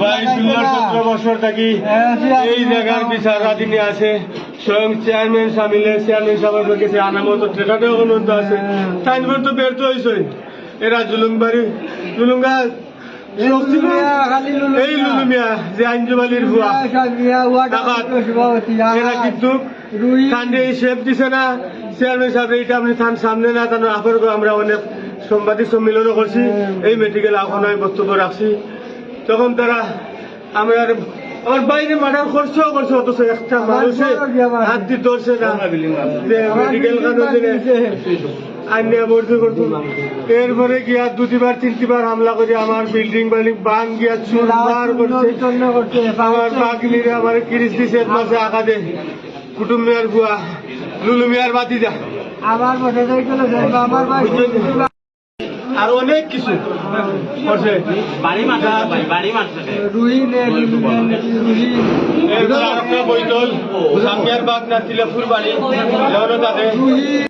বাইশ ষোলো সতেরো বছর থাকি এই জায়গার বিচারা দিনে আছে স্বয়ং চেয়ারম্যান সামিলে চেয়ারম্যান সাহেবের কাছে আনামত ট্রেকারেও অনন্ত আছে সাইনবোর্ড তো বের হয়েছে। এরা জুলুংবাড়ি জুলুঙ্গা এই লুলুমিয়া যে আইনজমালির হুয়া এরা কিন্তু কান্ডে শেপ দিছে না। চেয়ারম্যান সাহেব এইটা আপনি সামনে না তার আফের আমরা অনেক সাংবাদিক সম্মেলনও করছি এই মেডিকেল এখন আমি বক্তব্য রাখছি। তখন তারা আমরা আমার বাইরে মার্ডার করছেও করছে অথচ একটা মানুষে হাত দিয়ে ধরছে না। মেডিকেল আইনে ভর্তি করতো এরপরে গিয়া দুটিবার তিনটিবার হামলা করে আমার বিল্ডিং বালিং বাং গিয়া চুরমার করছে। আমার বাগলিরে আমার কিরিশ দিছে মাঝে আঁকা দে কুটুম মিয়ার বুয়া লুলু মিয়ার বাতি যা আমার আর অনেক কিছু। করছে। বাড়ি মাঠা বাড়ি মাঠা রুই নে রুই এরপরে আরেকটা বৈতল সামিয়ার বাগ না তিলাফুর বাড়ি এখনও তাদের